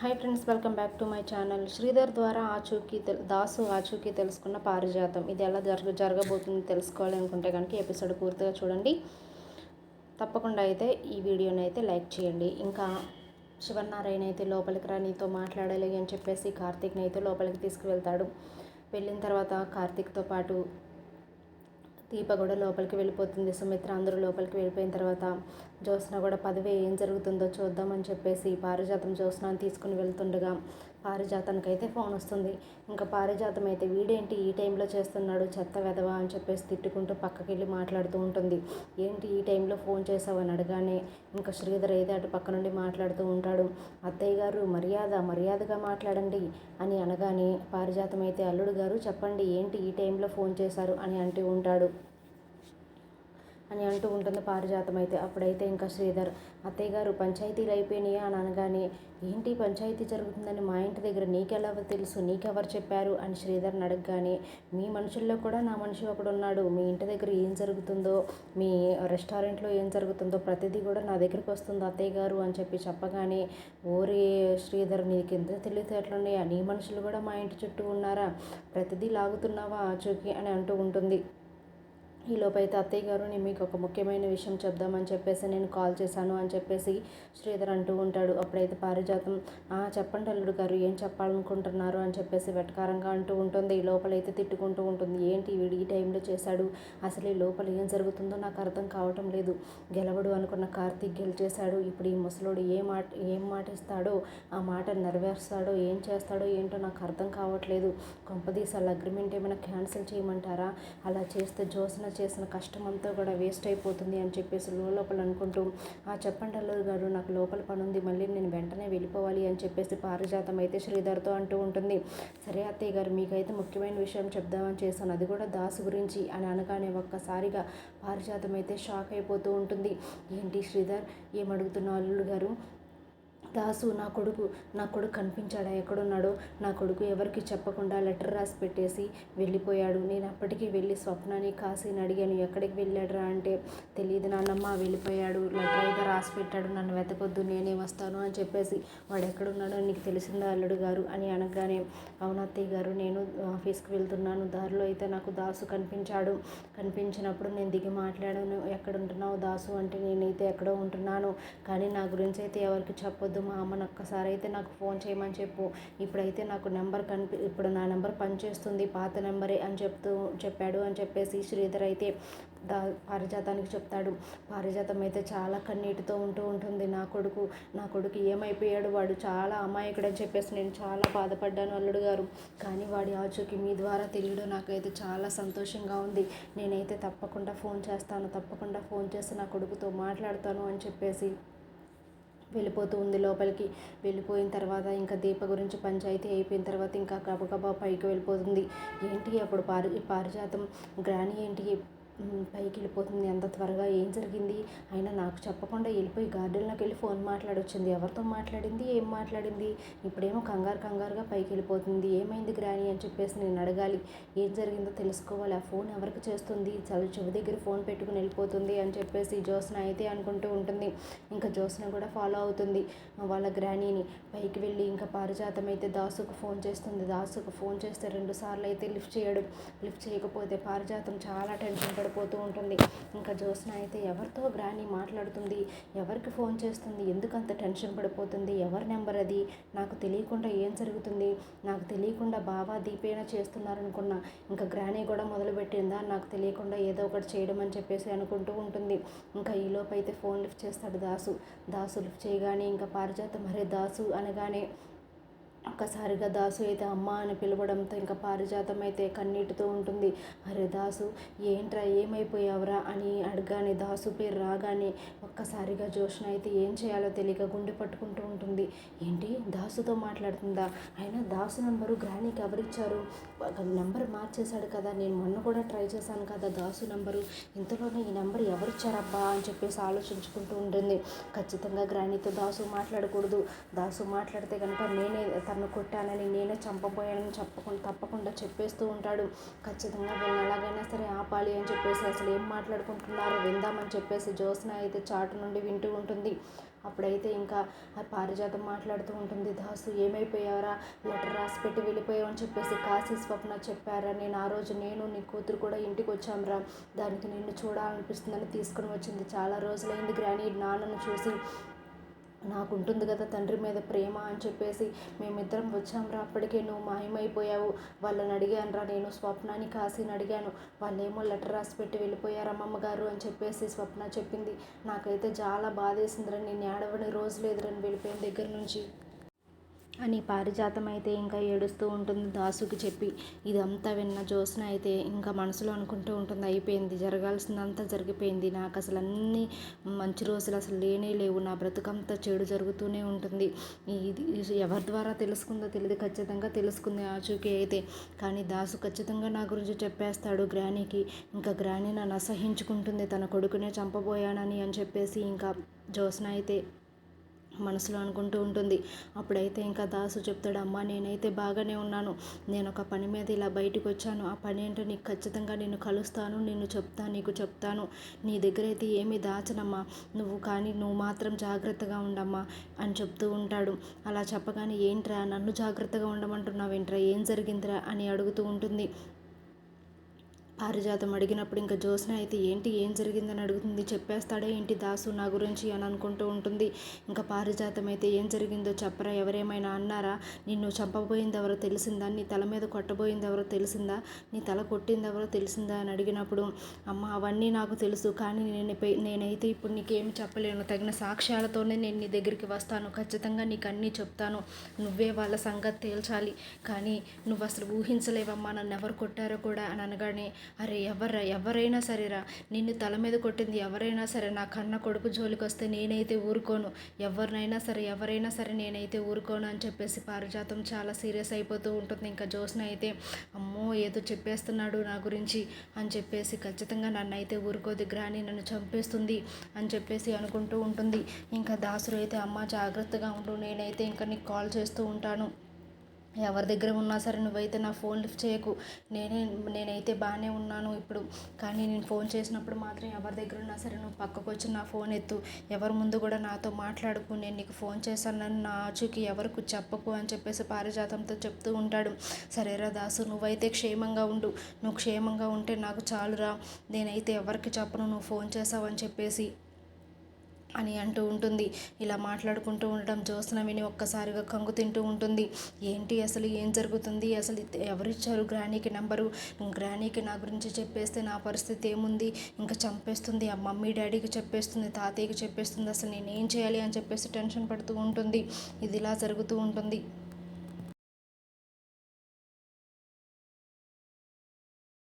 Hi friends welcome back to my channel Sridhar ద్వారా ఆచూకీ దాసు ఆచూకీ తెలుసుకున్న పారిజాతం. ఇది ఎలా జరగ జరగబోతుంది తెలుసుకోవాలి అనుకుంటే కనుక ఎపిసోడ్ పూర్తిగా చూడండి. తప్పకుండా అయితే ఈ వీడియోని అయితే లైక్ చేయండి. ఇంకా శివనారాయణ అయితే లోపలికి రా నీతో మాట్లాడాలి అని చెప్పేసి కార్తీక్ని అయితే లోపలికి తీసుకువెళ్తాడు. వెళ్ళిన తర్వాత కార్తీక్తో పాటు దీప కూడా లోపలికి వెళ్ళిపోతుంది. సుమిత్ర అందరూ లోపలికి వెళ్ళిపోయిన తర్వాత జ్యోత్స్న కూడా పదవి ఏం జరుగుతుందో చూద్దామని చెప్పేసి పారిజాతం జ్యోత్స్నాన్ని తీసుకుని వెళ్తుండగా పారిజాతానికి అయితే ఫోన్ వస్తుంది. ఇంకా పారిజాతం అయితే వీడేంటి ఈ టైంలో చేస్తున్నాడు చెత్త వెదవా అని చెప్పేసి తిట్టుకుంటూ పక్కకి వెళ్ళి మాట్లాడుతూ ఉంటుంది. ఏంటి ఈ టైంలో ఫోన్ చేసావు అని అడగానే ఇంకా శ్రీధర్ అయితే అటు పక్క నుండి మాట్లాడుతూ ఉంటాడు. అత్తయ్య గారు మర్యాద మర్యాదగా మాట్లాడండి అని అనగానే పారిజాతం అయితే అల్లుడు గారు చెప్పండి ఏంటి ఈ టైంలో ఫోన్ చేశారు అని అంటూ ఉంటాడు. అని అంటూ ఉంటుంది పారిజాతం అయితే. అప్పుడైతే ఇంకా శ్రీధర్ అత్తయ్య గారు పంచాయతీలు అయిపోయినాయా అని అనగానే ఏంటి పంచాయతీ జరుగుతుందని మా ఇంటి దగ్గర నీకెలా తెలుసు నీకెవరు చెప్పారు? అని శ్రీధర్ని అడగగానే మీ మనుషుల్లో కూడా నా మనిషి ఒకడు ఉన్నాడు. మీ ఇంటి దగ్గర ఏం జరుగుతుందో మీ రెస్టారెంట్లో ఏం జరుగుతుందో ప్రతిదీ కూడా నా దగ్గరికి వస్తుంది అత్తయ్య గారు అని చెప్పి చెప్పగానే ఓరే శ్రీధర్ నీకు ఎంత తెలివితేటలున్నాయా? నీ మనుషులు కూడా మా ఇంటి చుట్టూ ఉన్నారా? ప్రతిదీ లాగుతున్నావా చూకి అని అంటూ ఉంటుంది. ఈ లోపైతే అత్తయ్య గారు నేను మీకు ఒక ముఖ్యమైన విషయం చెప్దామని చెప్పేసి నేను కాల్ చేశాను అని చెప్పేసి శ్రీధర్ అంటూ ఉంటాడు. అప్పుడైతే పారిజాతం చెప్పండి అల్లుడు గారు ఏం చెప్పాలనుకుంటున్నారు? అని చెప్పేసి వెటకారంగా అంటూ ఉంటుంది. ఈ లోపలైతే తిట్టుకుంటూ ఉంటుంది. ఏంటి వీడు ఈ టైంలో చేశాడు? అసలు ఈ లోపల ఏం జరుగుతుందో నాకు అర్థం కావటం లేదు. గెలవడు అనుకున్న కార్తీక్ గెలిచేశాడు. ఇప్పుడు ఈ ముసలోడు ఏ మాట ఏం మాట ఇస్తాడో ఆ మాట నెరవేరుస్తాడో ఏం చేస్తాడో ఏంటో నాకు అర్థం కావట్లేదు. కొంపదీసి వాళ్ళ అగ్రిమెంట్ ఏమైనా క్యాన్సిల్ చేయమంటారా? అలా చేస్తే జోసిన చేసిన కష్టం అంతా కూడా వేస్ట్ అయిపోతుంది అని చెప్పేసి లోపల అనుకుంటూ ఆ చెప్పండి అల్లూరు గారు నాకు లోపల పని ఉంది మళ్ళీ నేను వెంటనే వెళ్ళిపోవాలి అని చెప్పేసి పారిజాతం అయితే శ్రీధర్తో అంటూ ఉంటుంది. సరే అత్తయ్య గారు మీకైతే ముఖ్యమైన విషయం చెప్దామని చేశాను. అది కూడా దాసు గురించి అని అనగానే ఒక్కసారిగా పారిజాతం అయితే షాక్ అయిపోతూ ఉంటుంది. ఏంటి శ్రీధర్ ఏమడుగుతున్నా అల్లుడు గారు? దాసు నా కొడుకు నా కొడుకు కనిపించాడా? ఎక్కడున్నాడో? నా కొడుకు ఎవరికి చెప్పకుండా లెటర్ రాసి పెట్టేసి వెళ్ళిపోయాడు. నేను అప్పటికి వెళ్ళి స్వప్నాన్ని కాశీని అడిగాను. ఎక్కడికి వెళ్ళాడురా అంటే తెలియదు నాన్నమ్మ వెళ్ళిపోయాడు. లెటర్ అయితే రాసి పెట్టాడు. నన్ను వెతకొద్దు నేనే వస్తాను అని చెప్పేసి వాడు ఎక్కడున్నాడో నీకు తెలిసిందా అల్లుడు గారు అని అనగానే అవునత్తయ్య గారు నేను ఆఫీస్కి వెళ్తున్నాను. దారిలో అయితే నాకు దాసు కనిపించాడు. కనిపించినప్పుడు నేను దిగి మాట్లాడాను. ఎక్కడ ఉంటున్నావు దాసు? అంటే నేనైతే ఎక్కడో ఉంటున్నాను. కానీ నా గురించి అయితే ఎవరికి చెప్పొద్దు. మా అమ్మను ఒక్కసారి అయితే నాకు ఫోన్ చేయమని చెప్పు. ఇప్పుడైతే నాకు నెంబర్ కనిపి ఇప్పుడు నా నెంబర్ పనిచేస్తుంది పాత నెంబరే అని చెప్తూ చెప్పాడు అని చెప్పేసి శ్రీధర్ అయితే దా పారిజాతానికి చెప్తాడు. పారిజాతం అయితే చాలా కన్నీటితో ఉంటూ ఉంటుంది. నా కొడుకు నా కొడుకు ఏమైపోయాడు? వాడు చాలా అమాయకుడు అని చెప్పేసి నేను చాలా బాధపడ్డాను అల్లుడు గారు. కానీ వాడి ఆచూకి మీ ద్వారా తెలియడం నాకైతే చాలా సంతోషంగా ఉంది. నేనైతే తప్పకుండా ఫోన్ చేస్తాను తప్పకుండా ఫోన్ చేసి నా కొడుకుతో మాట్లాడతాను అని చెప్పేసి వెళ్ళిపోతూ ఉంది లోపలికి. వెళ్ళిపోయిన తర్వాత ఇంకా దీప గురించి పంచాయతీ అయిపోయిన తర్వాత ఇంకా గబగబా పైకి వెళ్ళిపోతుంది. ఏంటి అప్పుడు పారి పారిజాతం? గ్రాని ఏంటి? పైకి వెళ్ళిపోతుంది అంత త్వరగా ఏం జరిగింది? అయినా నాకు చెప్పకుండా వెళ్ళిపోయి గార్డెన్లోకి వెళ్ళి ఫోన్ మాట్లాడొచ్చింది. ఎవరితో మాట్లాడింది? ఏం మాట్లాడింది? ఇప్పుడేమో కంగారు కంగారుగా పైకి వెళ్ళిపోతుంది ఏమైంది గ్రాని అని చెప్పేసి నేను అడగాలి. ఏం జరిగిందో తెలుసుకోవాలి. ఆ ఫోన్ ఎవరికి చేస్తుంది? చాలా చెవి దగ్గర ఫోన్ పెట్టుకుని వెళ్ళిపోతుంది అని చెప్పేసి జ్యోత్స్న అయితే అనుకుంటూ ఉంటుంది. ఇంకా జ్యోత్స్న కూడా ఫాలో అవుతుంది. వాళ్ళ గ్రానీని పైకి వెళ్ళి ఇంకా పారిజాతం అయితే దాసుకు ఫోన్ చేస్తుంది. దాసుకు ఫోన్ చేస్తే రెండు సార్లు అయితే లిఫ్ట్ చేయడు. లిఫ్ట్ చేయకపోతే పారిజాతం చాలా టెన్షన్ పడుతుంది. పడిపోతూ ఉంటుంది. ఇంకా జ్యోత్స్న అయితే ఎవరితో గ్రాని మాట్లాడుతుంది? ఎవరికి ఫోన్ చేస్తుంది? ఎందుకంత టెన్షన్ పడిపోతుంది? ఎవరి నెంబర్ అది? నాకు తెలియకుండా ఏం జరుగుతుంది? నాకు తెలియకుండా బాబా దీపేనా చేస్తున్నారనుకున్నా. ఇంకా గ్రాని కూడా మొదలుపెట్టిందా? నాకు తెలియకుండా ఏదో ఒకటి చేయడం అని చెప్పేసి అనుకుంటూ ఉంటుంది. ఇంకా ఈలోపు అయితే ఫోన్ లిఫ్ట్ చేస్తాడు దాసు. దాసు లిఫ్ట్ చేయగానే ఇంకా పారిజాతం మరే దాసు అనగానే ఒక్కసారిగా దాసు అయితే అమ్మ అని పిలవడంతో ఇంకా పారిజాతం అయితే కన్నీటితో ఉంటుంది. అరే దాసు ఏంట్రా ఏమైపోయావురా అని అడగానే దాసు పేరు రాగానే ఒక్కసారిగా జోష్న అయితే ఏం చేయాలో తెలియక గుండె పట్టుకుంటూ ఉంటుంది. ఏంటి? దాసుతో మాట్లాడుతుందా? అయినా దాసు నెంబరు గ్రానీకి ఎవరిచ్చారు? నెంబర్ మార్చేశాడు కదా నేను మొన్న కూడా ట్రై చేశాను కదా దాసు నెంబరు. ఇంతలోనే ఈ నెంబర్ ఎవరిచ్చారబ్బా అని చెప్పేసి ఆలోచించుకుంటూ ఉంటుంది. ఖచ్చితంగా గ్రానీతో దాసు మాట్లాడకూడదు. దాసు మాట్లాడితే కనుక నేనే తను కొట్టానని నేనే చంపబోయానని చెప్పకుండా తప్పకుండా చెప్పేస్తూ ఉంటాడు. ఖచ్చితంగా వీళ్ళని ఎలాగైనా సరే ఆపాలి అని చెప్పేసి అసలు ఏం మాట్లాడుకుంటున్నారో విందామని చెప్పేసి జ్యోత్స్న అయితే చాటు నుండి వింటూ ఉంటుంది. అప్పుడైతే ఇంకా పారిజాతం మాట్లాడుతూ ఉంటుంది. దాసు ఏమైపోయావరా? లెటర్ రాసి పెట్టి వెళ్ళిపోయావు అని చెప్పేసి కాశీ స్వప్న చెప్పారా? నేను ఆ రోజు నేను నీ కూతురు కూడా ఇంటికి వచ్చాంరా? దానికి నిన్ను చూడాలనిపిస్తుందని తీసుకుని వచ్చింది. చాలా రోజులైంది గ్రాని నాన్నను చూసి నాకు ఉంటుంది కదా తండ్రి మీద ప్రేమ అని చెప్పేసి మేమిద్దరం వచ్చాంరా అప్పటికే నువ్వు మాయమైపోయావు. వాళ్ళని అడిగానురా నేను స్వప్నాని కాశీని అడిగాను. వాళ్ళేమో లెటర్ రాసి పెట్టి వెళ్ళిపోయారు అమ్మమ్మ గారు అని చెప్పేసి స్వప్న చెప్పింది. నాకైతే చాలా బాధేసిందిరా నేను ఏడవని రోజు లేదురని వెళ్ళిపోయిన దగ్గర నుంచి. అని పారిజాతం అయితే ఇంకా ఏడుస్తూ ఉంటుంది దాసుకి చెప్పి. ఇదంతా విన్న జ్యోత్స్న అయితే ఇంకా మనసులో అనుకుంటూ ఉంటుంది అయిపోయింది జరగాల్సిందంతా జరిగిపోయింది. నాకు అసలు అన్ని మంచి రోజులు అసలు లేనే లేవు. నా బ్రతుకంతా చెడు జరుగుతూనే ఉంటుంది. ఇది ఎవరి ద్వారా తెలుసుకుందో తెలియదు ఖచ్చితంగా తెలుసుకుంది ఆచూకీ అయితే. కానీ దాసు ఖచ్చితంగా నా గురించి చెప్పేస్తాడు గ్రానీకి. ఇంకా గ్రానీ నన్ను అసహించుకుంటుంది తన కొడుకునే చంపబోయానని అని చెప్పేసి ఇంకా జ్యోత్స్న అయితే మనసులో అనుకుంటూ ఉంటుంది. అప్పుడైతే ఇంకా దాసు చెప్తాడు అమ్మ నేనైతే బాగానే ఉన్నాను. నేను ఒక పని మీద ఇలా బయటకు వచ్చాను. ఆ పని ఏంటో నీకు ఖచ్చితంగా నేను కలుస్తాను. నేను చెప్తాను నీకు చెప్తాను. నీ దగ్గర అయితే ఏమీ దాచనమ్మా. నువ్వు కానీ నువ్వు మాత్రం జాగ్రత్తగా ఉండమ్మా అని చెప్తూ ఉంటాడు. అలా చెప్పగానే ఏంట్రా నన్ను జాగ్రత్తగా ఉండమంటున్నావు ఏంట్రా ఏం జరిగిందిరా? అని అడుగుతూ ఉంటుంది. పారిజాతం అడిగినప్పుడు ఇంకా జ్యోత్స్న అయితే ఏంటి ఏం జరిగిందని అడుగుతుంది. చెప్పేస్తాడే ఏంటి దాసు నా గురించి అని అనుకుంటూ ఉంటుంది. ఇంకా పారిజాతం అయితే ఏం జరిగిందో చెప్పరా ఎవరేమైనా అన్నారా? నిన్ను చంపబోయింది ఎవరో తెలిసిందా? నీ తల మీద కొట్టబోయింది ఎవరో తెలిసిందా? నీ తల కొట్టింది ఎవరో తెలిసిందా అని అడిగినప్పుడు అమ్మ అవన్నీ నాకు తెలుసు కానీ నేను నేనైతే ఇప్పుడు నీకేమి చెప్పలేను. తగిన సాక్ష్యాలతోనే నేను నీ దగ్గరికి వస్తాను. ఖచ్చితంగా నీకు అన్నీ చెప్తాను. నువ్వే వాళ్ళ సంగతి తేల్చాలి. కానీ నువ్వు అసలు ఊహించలేవమ్మా. నన్ను ఎవరు కొట్టారో కూడా అని అనగానే అరే ఎవర్రా ఎవరైనా సరేరా నిన్ను తల మీద కొట్టింది ఎవరైనా సరే నా కన్న కొడుకు జోలికి వస్తే నేనైతే ఊరుకోను. ఎవరినైనా సరే ఎవరైనా సరే నేనైతే ఊరుకోను అని చెప్పేసి పారిజాతం చాలా సీరియస్ అయిపోతూ ఉంటుంది. ఇంకా జోస్న అయితే అమ్మో ఏదో చెప్పేస్తున్నాడు నా గురించి అని చెప్పేసి ఖచ్చితంగా నన్ను అయితే ఊరుకోదు గ్రాని నన్ను చంపేస్తుంది అని చెప్పేసి అనుకుంటూ ఉంటుంది. ఇంకా దాసుడు అయితే అమ్మ జాగ్రత్తగా ఉండు నేనైతే ఇంకా నీకు కాల్ చేస్తూ ఉంటాను. ఎవరి దగ్గర ఉన్నా సరే నువ్వైతే నా ఫోన్ లిఫ్ట్ చేయకు. నేనే నేనైతే బాగానే ఉన్నాను ఇప్పుడు. కానీ నేను ఫోన్ చేసినప్పుడు మాత్రం ఎవరి దగ్గర ఉన్నా సరే నువ్వు పక్కకు వచ్చి నా ఫోన్ ఎత్తు. ఎవరి ముందు కూడా నాతో మాట్లాడుకు. నేను నీకు ఫోన్ చేశానని నా ఆచూకి ఎవరికి చెప్పకు అని చెప్పేసి పారిజాతంతో చెప్తూ ఉంటాడు. సరేరా దాసు నువ్వైతే క్షేమంగా ఉండు. నువ్వు క్షేమంగా ఉంటే నాకు చాలురా. నేనైతే ఎవరికి చెప్పను నువ్వు ఫోన్ చేసావని చెప్పేసి. అని అంటూ ఉంటుంది. ఇలా మాట్లాడుకుంటూ ఉండడం జ్యోత్స్న విని ఒక్కసారిగా కంగు తింటూ ఉంటుంది. ఏంటి అసలు ఏం జరుగుతుంది? అసలు ఎవరిచ్చారు గ్రానీకి నెంబరు? గ్రానీకి నా గురించి చెప్పేస్తే నా పరిస్థితి ఏముంది? ఇంకా చంపేస్తుంది. ఆ మమ్మీ డాడీకి చెప్పేస్తుంది. తాతయ్యకి చెప్పేస్తుంది. అసలు నేను ఏం చేయాలి అని చెప్పేసి టెన్షన్ పడుతూ ఉంటుంది. ఇది ఇలా జరుగుతూ ఉంటుంది.